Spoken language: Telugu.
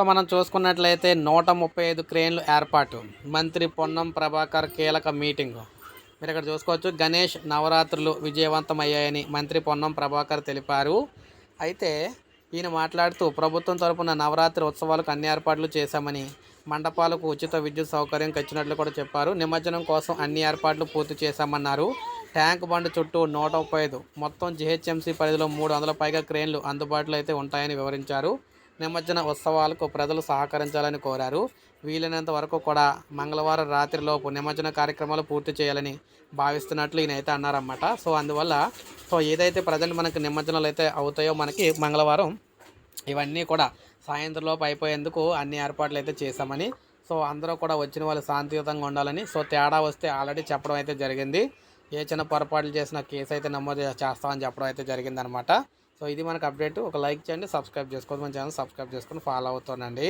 సో మనం చూసుకున్నట్లయితే నూట ముప్పై ఐదు క్రేన్లు ఏర్పాటు. మంత్రి పొన్నం ప్రభాకర్ కీలక మీటింగ్. మీరు ఇక్కడ చూసుకోవచ్చు గణేష్ నవరాత్రులు విజయవంతం అయ్యాయని మంత్రి పొన్నం ప్రభాకర్ తెలిపారు. అయితే ఈయన మాట్లాడుతూ ప్రభుత్వం తరపున నవరాత్రి ఉత్సవాలకు అన్ని ఏర్పాట్లు చేశామని మండపాలకు ఉచిత విద్యుత్ సౌకర్యం ఇచ్చినట్లు కూడా చెప్పారు. నిమజ్జనం కోసం అన్ని ఏర్పాట్లు పూర్తి చేశామన్నారు. ట్యాంక్ బండ్ చుట్టూ నూట ముప్పై ఐదు మొత్తం జిహెచ్ఎంసీ పరిధిలో మూడు వందల పైగా క్రేన్లు అందుబాటులో అయితే ఉంటాయని వివరించారు. నిమజ్జన ఉత్సవాలకు ప్రజలు సహకరించాలని కోరారు. వీలైనంత వరకు కూడా మంగళవారం రాత్రిలోపు నిమజ్జన కార్యక్రమాలు పూర్తి చేయాలని భావిస్తున్నట్లు ఈయన అయితే అన్నారన్నమాట. సో అందువల్ల సో ఏదైతే ప్రజలు మనకి నిమజ్జనాలు అయితే అవుతాయో మనకి మంగళవారం ఇవన్నీ కూడా సాయంత్రంలోపు అయిపోయేందుకు అన్ని ఏర్పాట్లు అయితే చేశామని సో అందరూ కూడా వచ్చిన వాళ్ళు శాంతియుతంగా ఉండాలని సో తేడా వస్తే ఆల్రెడీ చెప్పడం అయితే జరిగింది. ఏ చిన్న పొరపాట్లు చేసిన కేసు అయితే నమోదు చేస్తామని చెప్పడం అయితే జరిగిందనమాట సో ఇది మనకు అప్డేట్. ఒక లైక్ చేయండి సబ్స్క్రైబ్ చేసుకోండి. మన ఛానల్ సబ్స్క్రైబ్ చేసుకొని ఫాలో అవుతానండి